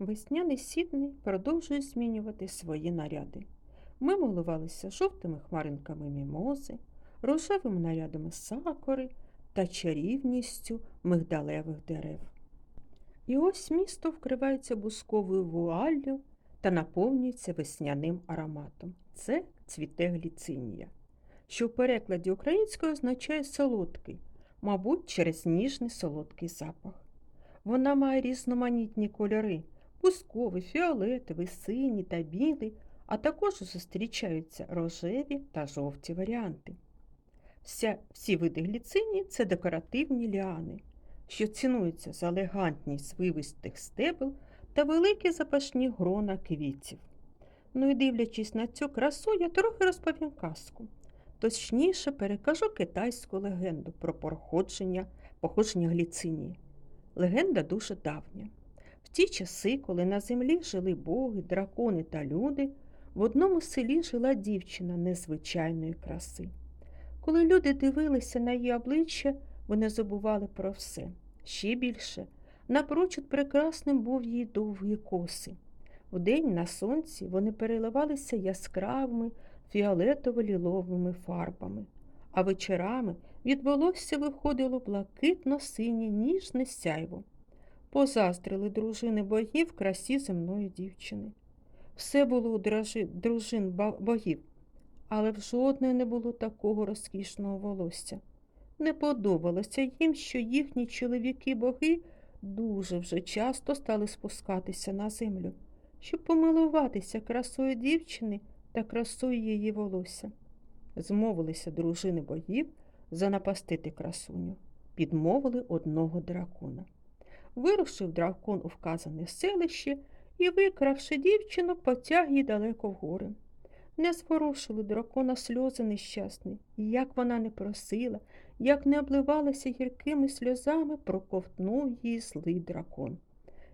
Весняний сідний продовжує змінювати свої наряди. Ми милувалися жовтими хмаринками мімози, рожевими нарядами сакори та чарівністю мигдалевих дерев. І ось місто вкривається бусковою вуаллю та наповнюється весняним ароматом. Це цвіте гліцинія, що в перекладі українською означає солодкий, мабуть, через ніжний солодкий запах. Вона має різноманітні кольори бусковий, фіолетовий, синій та білий, а також зустрічаються рожеві та жовті варіанти. Вся, всі види гліцині це декоративні ліани, що цінуються за елегантність вивистих стебел та великі запашні грона квітів. Ну і дивлячись на цю красу, я трохи розповім казку. Точніше перекажу китайську легенду про походження, походження гліцинії. Легенда дуже давня. В ті часи, коли на землі жили боги, дракони та люди, в одному селі жила дівчина незвичайної краси. Коли люди дивилися на її обличчя, вони забували про все. Ще більше, напрочуд прекрасним був її довгі коси. Вдень на сонці вони переливалися яскравими фіолетово-ліловими фарбами, а вечорами від волосся виходило блакитно-синє ніжне сяйво. Позаздрили дружини богів красі земної дівчини. Все було у дражи- дружин богів, але в жодної не було такого розкішного волосся. Не подобалося їм, що їхні чоловіки-боги дуже вже часто стали спускатися на землю, щоб помилуватися красою дівчини та красою її волосся. Змовилися дружини богів занапастити красуню, підмовили одного дракона. Вирушив дракон у вказане селище і, викравши дівчину, потяг її далеко в гори. Не зворушили дракона сльози нещасні, і як вона не просила, як не обливалася гіркими сльозами, проковтнув її злий дракон.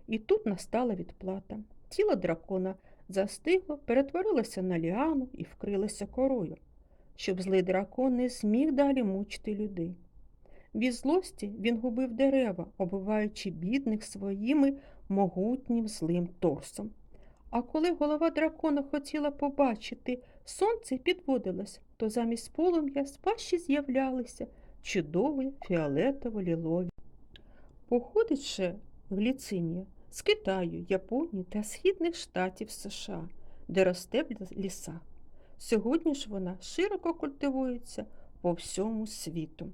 І тут настала відплата. Тіло дракона застигло, перетворилося на ліану і вкрилося корою, щоб злий дракон не зміг далі мучити людей. Від злості він губив дерева, оббиваючи бідних своїми могутнім злим торсом. А коли голова дракона хотіла побачити сонце підводилось, то замість полум'я з пащі з'являлися чудові фіолетово-лілові. Походить ще гліцинія з Китаю, Японії та Східних штатів США, де росте в лісах. Сьогодні ж вона широко культивується по всьому світу.